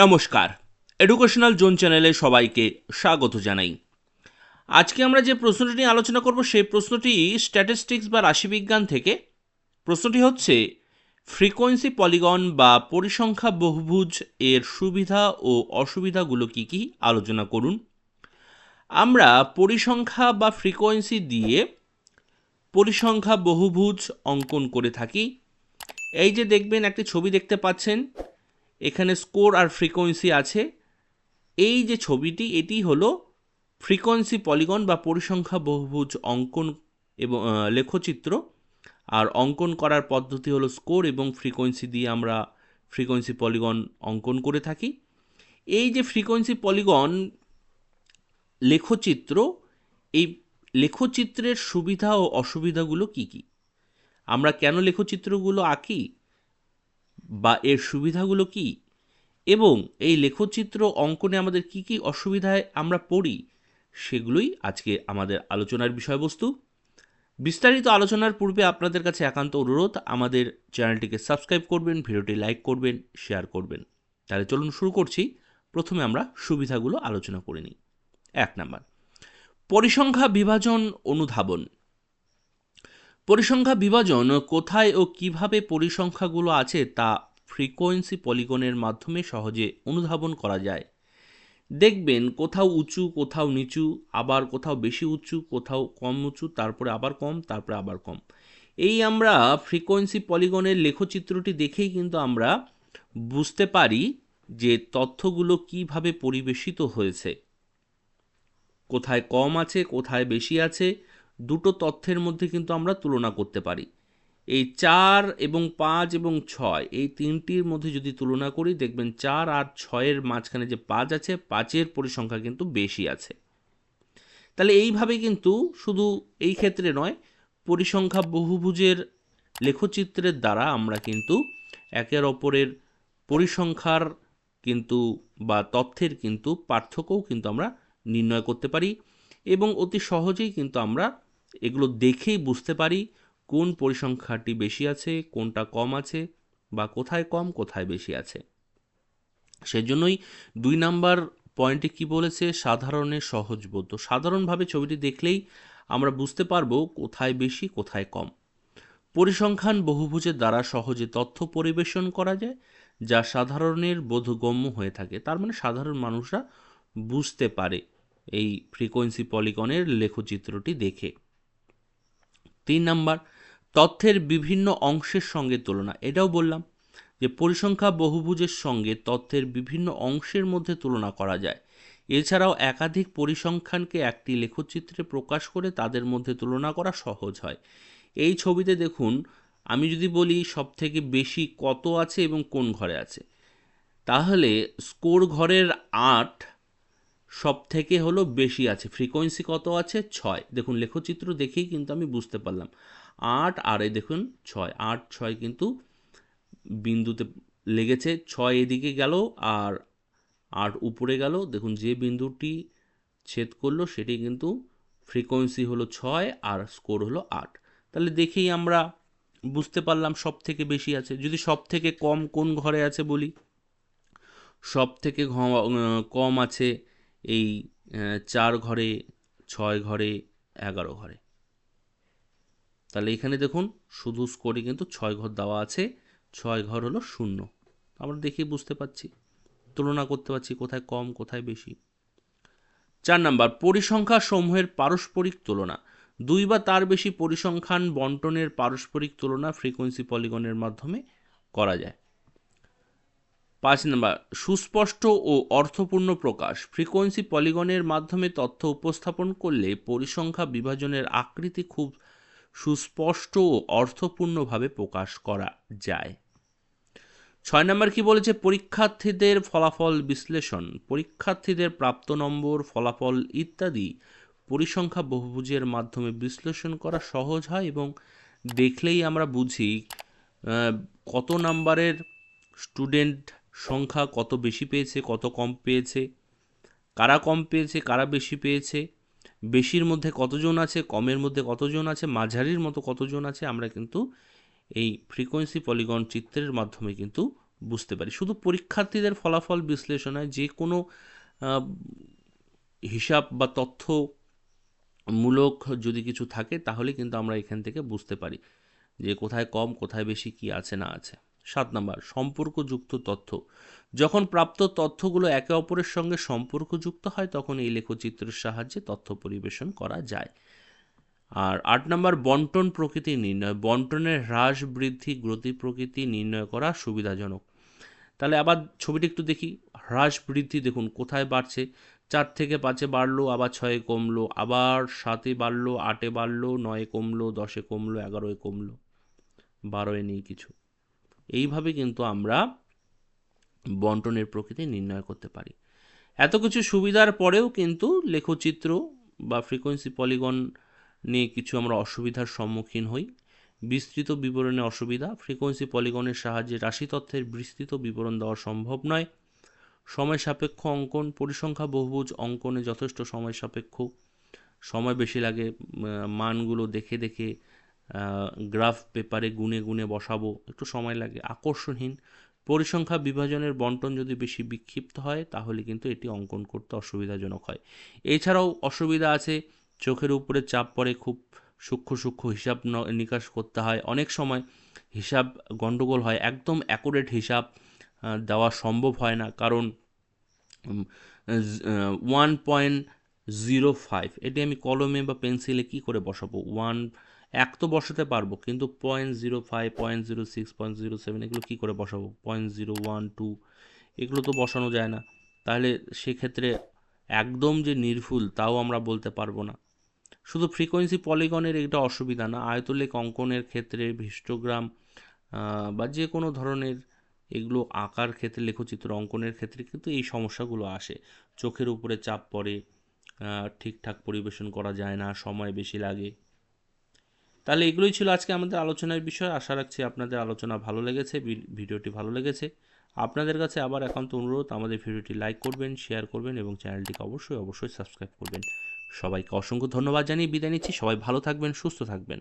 নমস্কার। Educational zone চ্যানেলে সবাইকে স্বাগত জানাই। আজকে আমরা যে প্রশ্নটি নিয়ে আলোচনা করব, সেই প্রশ্নটি স্ট্যাটিস্টিক্স বা রাশিবিজ্ঞান থেকে। প্রশ্নটি হচ্ছে ফ্রিকোয়েন্সি পলিগন বা পরিসংখ্যা বহুভুজ এর সুবিধা ও অসুবিধাগুলো কি কি? আলোচনা করুন। আমরা পরিসংখ্যা বা ফ্রিকোয়েন্সি দিয়ে পরিসংখ্যা বহুভুজ অঙ্কন করে থাকি। এই যে দেখবেন, একটি ছবি দেখতে পাচ্ছেন এখানে স্কোর আর ফ্রিকোয়েন্সি আছে। এই যে ছবিটি, এটি হলো ফ্রিকোয়েন্সি পলিগন বা পরিসংখ্যা বহুভুজ অঙ্কন এবং লেখচিত্র। আর অঙ্কন করার পদ্ধতি হলো স্কোর এবং ফ্রিকোয়েন্সি দিয়ে আমরা ফ্রিকোয়েন্সি পলিগন অঙ্কন করে থাকি। এই যে ফ্রিকোয়েন্সি পলিগন লেখচিত্র, এই লেখচিত্রের সুবিধা ও অসুবিধাগুলো কি কি? আমরা কেন লেখচিত্রগুলো আঁকি? বা এর সুবিধাগুলো কি? এবং এই লেখচিত্র অঙ্কনে আমাদের কি কি অসুবিধায় আমরা পড়ি? সেগুলোই আজকে আমাদের আলোচনার বিষয়বস্তু। বিস্তারিত আলোচনার পূর্বে আপনাদের কাছে একান্ত অনুরোধ, আমাদের চ্যানেলটিকে সাবস্ক্রাইব করবেন, ভিডিওটি লাইক করবেন, শেয়ার করবেন। তাহলে চলুন শুরু করছি। প্রথমে আমরা সুবিধাগুলো আলোচনা করে নিই। এক নাম্বার, পরিসংখ্যা বিভাজন অনুধাবন। পরিসংখ্যা বিভাজন কোথায় ও কীভাবে পরিসংখ্যাগুলো আছে তা ফ্রিকোয়েন্সি পলিগনের মাধ্যমে সহজে অনুধাবন করা যায়। দেখবেন কোথাও উঁচু, কোথাও নিচু, আবার কোথাও বেশি উঁচু, কোথাও কম উঁচু, তারপরে আবার কম, তারপরে আবার কম। এই আমরা ফ্রিকোয়েন্সি পলিগনের লেখচিত্রটি দেখেই কিন্তু আমরা বুঝতে পারি যে তথ্যগুলো কীভাবে পরিবেশিত হয়েছে। কোথায় কম আছে, কোথায় বেশি আছে দুটো তথ্যের মধ্যে কিন্তু আমরা তুলনা করতে পারি। এই চার এবং পাঁচ এবং ছয়, এই তিনটির মধ্যে যদি তুলনা করি, দেখবেন চার আর ছয়ের মাঝখানে যে পাঁচ আছে, পাঁচের পরিসংখ্যা কিন্তু বেশি আছে। তাহলে এইভাবে কিন্তু শুধু এই ক্ষেত্রে নয়, পরিসংখ্যা বহুভুজের লেখচিত্রের দ্বারা আমরা কিন্তু একের অপরের পরিসংখ্যার কিন্তু বা তথ্যের কিন্তু পার্থক্যও কিন্তু আমরা নির্ণয় করতে পারি এবং অতি সহজেই কিন্তু আমরা এগুলো দেখেই বুঝতে পারি কোন পরিসংখ্যাটি বেশি আছে, কোনটা কম আছে বা কোথায় কম, কোথায় বেশি আছে। সেজন্যই দুই নাম্বার পয়েন্টে কি বলেছে? সাধারণের সহজবোধ্য সাধারণভাবে ছবিটি দেখলেই আমরা বুঝতে পারব কোথায় বেশি, কোথায় কম। পরিসংখ্যান বহুভুজের দ্বারা সহজে তথ্য পরিবেশন করা যায়, যা সাধারণের বোধগম্য হয়ে থাকে। তার মানে সাধারণ মানুষরা বুঝতে পারে এই ফ্রিকোয়েন্সি পলিগনের লেখচিত্রটি দেখে। তিন নাম্বার, তথ্যের বিভিন্ন অংশের সঙ্গে তুলনা। এটাও বললাম যে পরিসংখ্যা বহুভুজের সঙ্গে তথ্যের বিভিন্ন অংশের মধ্যে তুলনা করা যায়। এছাড়াও একাধিক পরিসংখ্যানকে একটি লেখচিত্রে প্রকাশ করে তাদের মধ্যে তুলনা করা সহজ হয়। এই ছবিতে দেখুন, আমি যদি বলি সব থেকে বেশি কত আছে এবং কোন ঘরে আছে? তাহলে স্কোর ঘরের আট সব থেকে হলো বেশি আছে। ফ্রিকোয়েন্সি কত আছে? ছয়। দেখুন, লেখচিত্র দেখেই কিন্তু আমি বুঝতে পারলাম। আট, আর এই দেখুন, ছয়। আট, ছয় কিন্তু বিন্দুতে লেগেছে। ছয় এদিকে গেল আর আট উপরে গেল। দেখুন, যে বিন্দুটি ছেদ করল, সেটি কিন্তু ফ্রিকোয়েন্সি হলো ছয় আর স্কোর হলো আট। তাহলে দেখেই আমরা বুঝতে পারলাম সব থেকে বেশি আছে। যদি সব থেকে কম কোন ঘরে আছে বলি? সব থেকে কম আছে এই চার ঘরে, ছয় ঘরে, এগারো ঘরে। তাহলে এখানে দেখুন, শুধু স্কোরে কিন্তু ছয় ঘর দেওয়া আছে, ছয় ঘর হলো শূন্য। আমরা দেখে বুঝতে পারছি, তুলনা করতে পারছি কোথায় কম, কোথায় বেশি। চার নাম্বার, পরিসংখ্যা সমূহের পারস্পরিক তুলনা। দুই বা তার বেশি পরিসংখ্যান বন্টনের পারস্পরিক তুলনা ফ্রিকোয়েন্সি পলিগনের মাধ্যমে করা যায়। পাঁচ নাম্বার, সুস্পষ্ট ও অর্থপূর্ণ প্রকাশ। ফ্রিকোয়েন্সি পলিগনের মাধ্যমে তথ্য উপস্থাপন করলে পরিসংখ্যা বিভাজনের আকৃতি খুব সুস্পষ্ট ও অর্থপূর্ণভাবে প্রকাশ করা যায়। ছয় নম্বর কি বলেছে? পরীক্ষার্থীদের ফলাফল বিশ্লেষণ। পরীক্ষার্থীদের প্রাপ্ত নম্বর, ফলাফল ইত্যাদি পরিসংখ্যা বহুভুজের মাধ্যমে বিশ্লেষণ করা সহজ হয় এবং দেখলেই আমরা বুঝি কত নাম্বারের স্টুডেন্ট সংখ্যা কত বেশি পেয়েছে, কত কম পেয়েছে, কারা কম পেয়েছে, কারা বেশি পেয়েছে, বেশির মধ্যে কতজন আছে, কমের মধ্যে কতজন আছে, মাঝারির মতো কতজন আছে, আমরা কিন্তু এই ফ্রিকোয়েন্সি পলিগন চিত্রের মাধ্যমে কিন্তু বুঝতে পারি। শুধু পরীক্ষার্থীদের ফলাফল বিশ্লেষণে যে কোনো হিসাব বা তথ্য মূলক যদি কিছু থাকে, তাহলে কিন্তু আমরা এখান থেকে বুঝতে পারি যে কোথায় কম, কোথায় বেশি, কি আছে, না আছে। সাত নাম্বার, সম্পর্কযুক্ত তথ্য। যখন প্রাপ্ত তথ্যগুলো একে অপরের সঙ্গে সম্পর্কযুক্ত হয়, তখন এই লেখচিত্রের সাহায্যে তথ্য পরিবেশন করা যায়। আর আট নম্বর, বন্টন প্রকৃতি নির্ণয়। বন্টনের হ্রাস, বৃদ্ধি, গতি প্রকৃতি নির্ণয় করা সুবিধাজনক। তাহলে আবার ছবিটি একটু দেখি। হ্রাস, বৃদ্ধি দেখুন, কোথায় বাড়ছে? চার থেকে পাঁচে বাড়লো, আবার ছয়ে কমলো, আবার সাতে বাড়লো, আটে বাড়লো, নয়ে কমলো, দশে কমলো, এগারোয় কমলো, বারোয় নেই কিছু। এইভাবে কিন্তু আমরা বন্টনের প্রকৃতি নির্ণয় করতে পারি। এত কিছু সুবিধার পরেও কিন্তু লেখচিত্র বা ফ্রিকোয়েন্সি পলিগন নিয়ে কিছু আমরা অসুবিধার সম্মুখীন হই। বিস্তৃত বিবরণে অসুবিধা ফ্রিকোয়েন্সি পলিগনের সাহায্যে রাশি তথ্যের বিস্তৃত বিবরণ দেওয়া সম্ভব নয়। সময় সাপেক্ষ অঙ্কন, পরিসংখ্যা বহুভুজ অঙ্কনে যথেষ্ট সময় সাপেক্ষ। সময় বেশি লাগে মানগুলো দেখে দেখে গ্রাফ পেপারে গুনে গুনে বসাবো, একটু সময় লাগে। আকর্ষণহীন। পরিসংখ্যা বিভাজনের বন্টন যদি বেশি বিক্ষিপ্ত হয়, তাহলে কিন্তু এটি অঙ্কন করতে অসুবিধাজনক হয়। এছাড়াও অসুবিধা আছে, চোখের উপরে চাপ পড়ে, খুব সূক্ষ্ম সূক্ষ্ম হিসাব নিকাশ করতে হয়। অনেক সময় হিসাব গন্ডগোল হয়, একদম অ্যাকুরেট হিসাব দেওয়া সম্ভব হয় না। কারণ ওয়ান পয়েন্ট জিরো ফাইভ এটি আমি কলমে বা পেন্সিলে কী করে বসাবো? ওয়ান এক তো বসাতে পারব, কিন্তু point zero five point zero six point zero seven এগুলো কী করে বসাবো? পয়েন্ট জিরো ওয়ান টু এগুলো তো বসানো যায় না। তাহলে সেক্ষেত্রে একদম যে নির্ভুল তাও আমরা বলতে পারব না। শুধু ফ্রিকোয়েন্সি পলিগনের এটা অসুবিধা না, আয়তলেখ অঙ্কনের ক্ষেত্রে হিস্টোগ্রাম বা যে কোনো ধরনের এগুলো আঁকার ক্ষেত্রে, লেখচিত্র অঙ্কনের ক্ষেত্রে কিন্তু এই সমস্যাগুলো আসে। চোখের উপরে চাপ পড়ে ঠিকঠাক পরিবেশন করা যায় না, সময় বেশি লাগে। তাহলে এগুলোই ছিল আজকে আমাদের আলোচনার বিষয়। আশা রাখছি আপনাদের আলোচনা ভালো লেগেছে ভিডিওটি ভালো লেগেছে। আপনাদের কাছে আবার একান্ত অনুরোধ, আমাদের ভিডিওটি লাইক করবেন, শেয়ার করবেন এবং চ্যানেলটিকে অবশ্যই অবশ্যই সাবস্ক্রাইব করবেন। সবাইকে অসংখ্য ধন্যবাদ জানিয়ে বিদায় নিচ্ছি। সবাই ভালো থাকবেন, সুস্থ থাকবেন।